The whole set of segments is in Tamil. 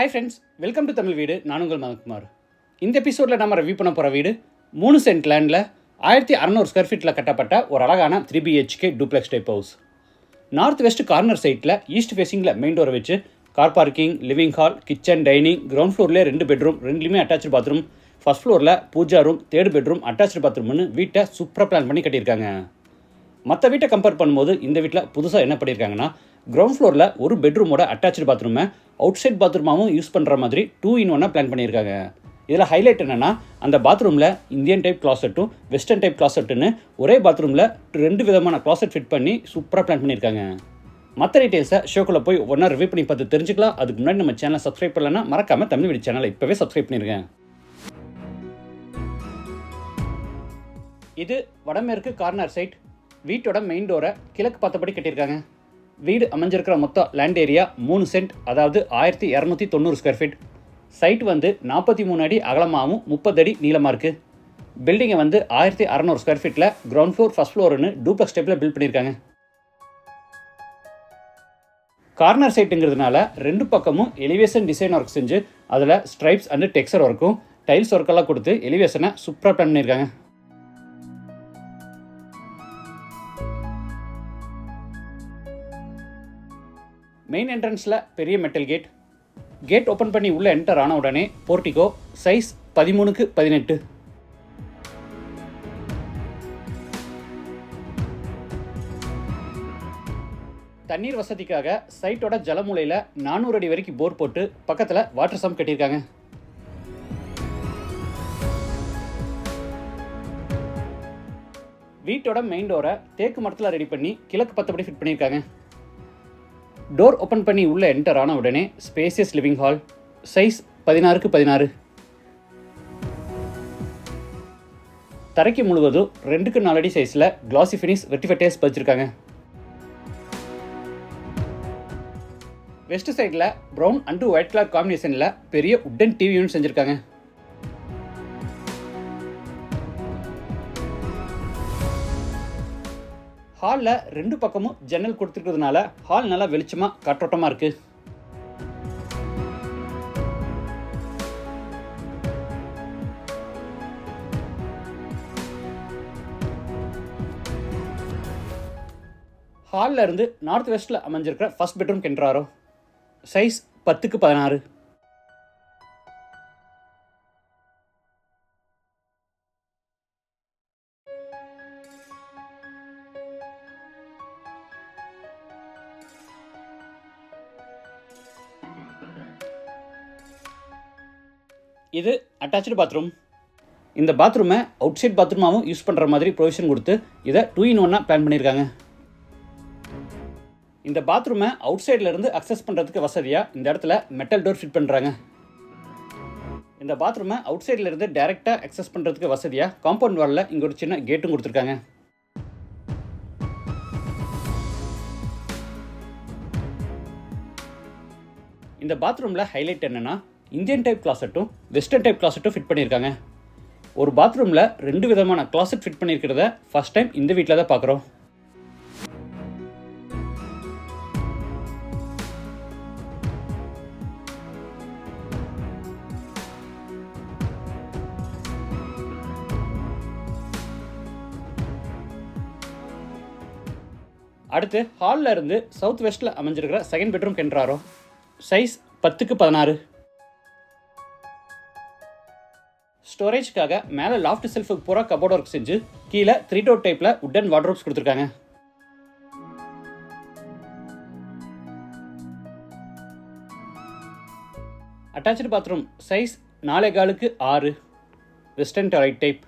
Hi friends welcome to Tamil Veedu நான் உங்கள் மதன்குமார் இந்த எபிசோடில் நம்ம ரிவ்யூ பண்ண போகிற வீடு மூணு சென்ட் லேண்டில் ஆயிரத்தி அறநூறு ஸ்கொயர் ஃபீட்டில் கட்டப்பட்ட ஒரு அழகான three BHK duplex type house north west corner சைட்டில் ஈஸ்ட் ஃபேஸிங்கில் மெயின் டோரை வச்சு car parking living hall kitchen dining ground ஃப்ளோர்லேயே ரெண்டு பெட்ரூம் ரெண்டுலேயுமே அட்டாச்சு பாத்ரூம் ஃபஸ்ட் ஃப்ளோரில் puja room third bedroom attach பாத்ரூம்னு வீட்டை சூப்பராக பிளான் பண்ணி கட்டியிருக்காங்க. மற்ற வீட்டை கம்பேர் பண்ணும்போது இந்த வீட்டில் புதுசாக என்ன பண்ணியிருக்காங்கன்னா கிரவுண்ட் ஃப்ளோரில் ஒரு பெட்ரூமோட அட்டாச்சு பாத்ரூமை அவுட் சைட் பாத்ரூமாகவும் யூஸ் பண்ணுற மாதிரி டூ இன் ஒன்னாக பிளான் பண்ணியிருக்காங்க. இதில் ஹைலைட் என்னென்னா அந்த பாத்ரூமில் இந்தியன் டைப் கிளாசெட்டும் வெஸ்டர்ன் டைப் கிளாசெட்டுன்னு ஒரே பாத்ரூமில் ரெண்டு விதமான கிளாசெட் ஃபிட் பண்ணி சூப்பராக பிளான் பண்ணியிருக்காங்க. மற்ற டீட்டெயில்ஸை ஷோக்குள்ளே போய் ஒன்றா ரிவ்யூ பண்ணி பார்த்து தெரிஞ்சுக்கலாம். அதுக்கு முன்னாடி நம்ம சேனலை சப்ஸ்கிரைப் பண்ணலன்னா மறக்காமல் தமிழ் வீடு சேனலை இப்போவே சப்ஸ்கிரைப் பண்ணியிருக்கேன் இது வடமேற்கு கார்னர் சைட் வீட்டோட மெயின் டோரை கிழக்கு பார்த்தபடி கட்டியிருக்காங்க. வீடு அமைஞ்சிருக்கிற மொத்தம் லேண்ட் ஏரியா மூணு சென்ட் அதாவது ஆயிரத்தி இரநூத்தி தொண்ணூறு ஸ்கொயர் ஃபீட் சைட் வந்து நாற்பத்தி மூணு அடி அகலமாகவும் முப்பது அடி நீளமாக இருக்குது பில்டிங்கை வந்து ஆயிரத்தி அறநூறு ஸ்கொயர் ஃபீட்டில் கிரவுண்ட் ஃப்ளோர் ஃபஸ்ட் ஃப்ளோர்னு டூப்ளக்ஸ் டைப்பில் பில்ட் பண்ணியிருக்காங்க. கார்னர் சைட்டுங்கிறதுனால ரெண்டு பக்கமும் எலிவேஷன் டிசைன் ஒர்க் செஞ்சு அதில் ஸ்ட்ரைப்ஸ் அண்ட் டெக்ஸர் ஒர்க்கும் டைல்ஸ் ஒர்க்கெல்லாம் கொடுத்து எலிவேஷனை சூப்பராக பிளான் பண்ணியிருக்காங்க. மெயின் என்ட்ரன்ஸில் பெரிய மெட்டல் கேட் கேட் ஓப்பன் பண்ணி உள்ளே என்டர் ஆன உடனே போர்ட்டிகோ சைஸ் பதிமூணுக்கு பதினெட்டு. தண்ணீர் வசதிக்காக சைட்டோட ஜலமூலையில் நானூறு அடி வரைக்கும் போர் போட்டு பக்கத்தில் வாட்டர் சம் கட்டியிருக்காங்க. வீட்டோட மெயின் டோரை தேக்கு மரத்தில் ரெடி பண்ணி கிழக்கு பத்தபடி ஃபிட் பண்ணியிருக்காங்க. டோர் ஓப்பன் பண்ணி உள்ளே என்டர் ஆன உடனே ஸ்பேசியஸ் லிவிங் ஹால் சைஸ் பதினாறுக்கு பதினாறு. தரைக்கு முழுவதும் ரெண்டுக்கு நாலு அடி சைஸில் கிளாசி ஃபினிஷ் வெட்டிஃபெட்டேஸ் பதிச்சிருக்காங்க வெஸ்ட் சைடில் ப்ரௌன் அண்டு ஒயிட் கலர் காம்பினேஷனில் பெரிய உட்டன் டிவி யூனிட் செஞ்சுருக்காங்க. ஹாலில் ரெண்டு பக்கமும் ஜன்னல் கொடுத்துருக்கிறதுனால ஹால் நல்லா வெளிச்சமாக காற்றோட்டமாக இருக்குது ஹாலில் இருந்து நார்த் வெஸ்ட்டில் அமைஞ்சிருக்கிற ஃபஸ்ட் பெட்ரூம் கென்றாரோ சைஸ் பத்துக்கு பதினாறு. இது அட்டாச்சு பாத்ரூம் இந்த பாத்ரூமை அவுட் சைட் பாத்ரூமாகவும் யூஸ் பண்ணுற மாதிரி ப்ரொவிஷன் கொடுத்து இதை டூ இன் ஒன்னாக பிளான் பண்ணியிருக்காங்க. இந்த பாத்ரூமை அவுட் சைட்லேருந்து அக்சஸ் பண்ணுறதுக்கு வசதியாக இந்த இடத்துல மெட்டல் டோர் ஃபிட் பண்ணுறாங்க இந்த பாத்ரூமை அவுட் சைட்லேருந்து டேரெக்டாக அக்சஸ் பண்ணுறதுக்கு வசதியாக காம்பவுண்ட் வாலில் இங்கே ஒரு சின்ன கேட்டும் கொடுத்துருக்காங்க. இந்த பாத்ரூமில் ஹைலைட் என்னென்னா இந்தியன் டைப் கிளாசெட்டும் வெஸ்டர்ன் டைப் கிளாசெட்டும் ஃபிட் பண்ணியிருக்காங்க. ஒரு பாத்ரூமில் ரெண்டு விதமான கிளாசெட் ஃபிட் பண்ணியிருக்கிறத ஃபஸ்ட் டைம் இந்த வீட்டில் தான் பார்க்குறோம் அடுத்து ஹாலில் இருந்து சவுத் வெஸ்ட்டில் அமைஞ்சிருக்கிற செகண்ட் பெட்ரூம் கென்றாரோ சைஸ் பத்துக்கு பதினாறு. ஸ்டோரேஜ்க்காக மேலே லாஃப்ட் செல்ஃபுக்கு பூரா கபோர்ட் ஒர்க் செஞ்சு கீழே த்ரீ டோர் டைப்பில் உட்டன் வார்ட்ரோப்ஸ் கொடுத்துருக்காங்க. அட்டாச்சு பாத்ரூம் சைஸ் நாலே காலுக்கு ஆறு. வெஸ்டர்ன் டாய்லெட் டைப்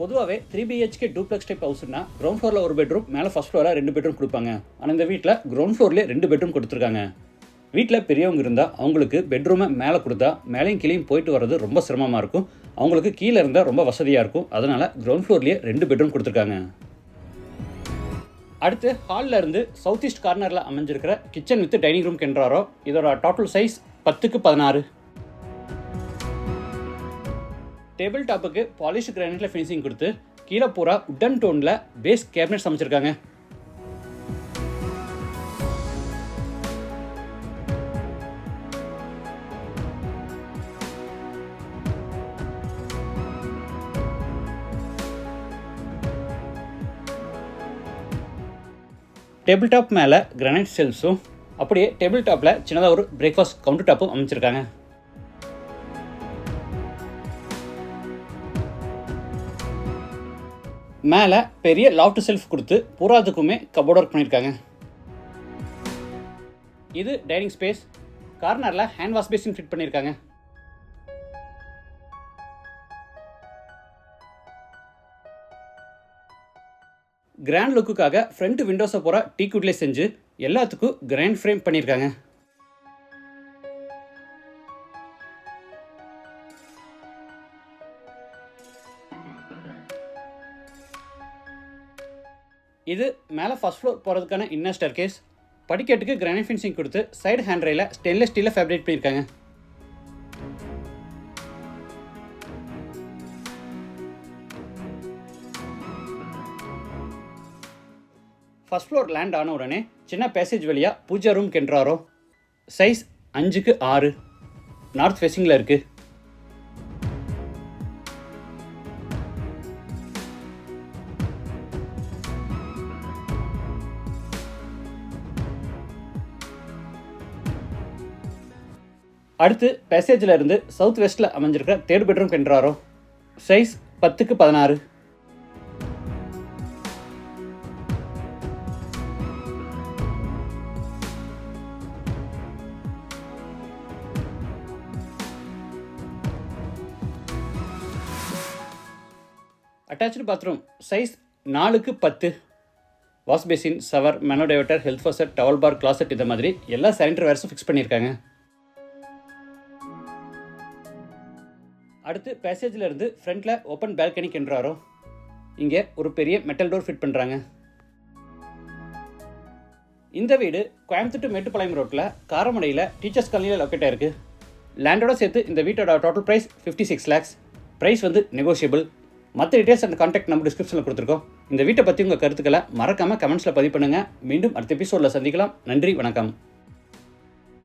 பொதுவாகவே த்ரீ பிஹெச்கே டூப்ளெக்ஸ் டைப் ஹவுஸ்னா க்ரௌண்ட் ஃப்ளோரில் ஒரு பெட்ரூம் மேலே ஃபஸ்ட் ஃப்ளோரில் ரெண்டு பெட்ரூம் கொடுப்பாங்க. ஆனால் இந்த வீட்டில் க்ரௌண்ட் ஃப்ளோர்லேயே ரெண்டு பெட்ரூம் கொடுத்துருக்காங்க. வீட்டில் பெரியவங்க இருந்தால் அவங்களுக்கு பெட்ரூமை மேலே கொடுத்தா மேலேயும் கீழேயும் போயிட்டு வர்றது ரொம்ப சிரமமாக இருக்கும். அவங்களுக்கு கீழே இருந்தால் ரொம்ப வசதியாக இருக்கும். அதனால் கிரவுண்ட் ஃப்ளோர்லேயே ரெண்டு பெட்ரூம் கொடுத்துருக்காங்க. அடுத்து ஹாலில் இருந்து சவுத் ஈஸ்ட் கார்னரில் அமைஞ்சிருக்கிற கிச்சன் வித் டைனிங் ரூம் கென்றாரோ இதோட டோட்டல் சைஸ் பத்துக்கு பதினாறு. டேபிள் டாப்புக்கு பாலிஷ் கிரானைட்டில் ஃபினிஷிங் கொடுத்து கீழே பூரா உட்டன் டோனில் பேஸ் கேபினெட்ஸ் அமைச்சிருக்காங்க டேபிள் டாப் மேலே கிரானைட் செல்ஸும் அப்படியே டேபிள் டாப்பில் சின்னதாக ஒரு பிரேக்ஃபாஸ்ட் கவுண்டர் டாப்பும் அமைச்சிருக்காங்க. மேலே பெரிய லாஃப்ட் செல்ஃப் கொடுத்து பூராத்துக்குமே கபோர்ட் ஒர்க் பண்ணியிருக்காங்க இது டைனிங் ஸ்பேஸ் கார்னரில் ஹேண்ட் வாஷ் பேசின் ஃபிட் பண்ணியிருக்காங்க கிராண்ட் லுக்குக்காக ஃப்ரண்ட் விண்டோஸை பூரா டீ குட்லேயே செஞ்சு எல்லாத்துக்கும் கிராண்ட் ஃப்ரேம் பண்ணியிருக்காங்க. இது மேலே ஃபஸ்ட் ஃப்ளோர் போகிறதுக்கான இன்னர் கேஸ் படிக்கட்டுக்கு கிரானைட் ஃபினிஷிங் கொடுத்து சைடு ஹேண்ட் ரயில ஸ்டெயின்லெஸ் ஸ்டீலில் ஃபேப்ரேட் பண்ணியிருக்காங்க. ஃபஸ்ட் ஃப்ளோர் லேண்ட் ஆன உடனே சின்ன பேசேஜ் வழியாக பூஜா ரூம் கென்றாரோ? சைஸ் அஞ்சுக்கு ஆறு. நார்த் ஃபேஸிங்கில் இருக்குது அடுத்து பேசேஜில் இருந்து சவுத் வெஸ்ட்டில் அமைஞ்சிருக்கிற தேர்ட் பெட்ரூம் கென்றாரோ? சைஸ் பத்துக்கு பதினாறு. அட்டாச்சு பாத்ரூம் சைஸ் நாலுக்கு பத்து. Wash basin shower மெனோடைவட்டர் health faucet towel bar closet இந்த மாதிரி எல்லா சானிட்டரி வேர்ஸும் ஃபிக்ஸ் பண்ணியிருக்காங்க. அடுத்து பேசேஜில் இருந்து ஃப்ரண்ட்டில் ஓப்பன் பால்கனி கென்றாரோ இங்கே ஒரு பெரிய மெட்டல் டோர் ஃபிட் பண்ணுறாங்க இந்த வீடு கோயம்புத்தூர் மேட்டுப்பாளையம் ரோட்டில் காரமடையில் டீச்சர்ஸ் காலனியில் லொக்கேட் ஆயிருக்கு. லேண்டோட சேர்த்து இந்த வீட்டோட total price fifty six lakhs price வந்து நெகோஷியபிள் மற்ற டீட்டெயில்ஸ் அண்ட் காண்டாக்ட் நம்ம டிஸ்கிரிப்ஷனில் கொடுத்துருக்கோம். இந்த வீட்டை பற்றி உங்கள் கருத்துக்களை மறக்காமல் கமெண்ட்ஸில் பதிவு பண்ணுங்கள் மீண்டும் அடுத்த எபிசோடில் சந்திக்கலாம். நன்றி வணக்கம்.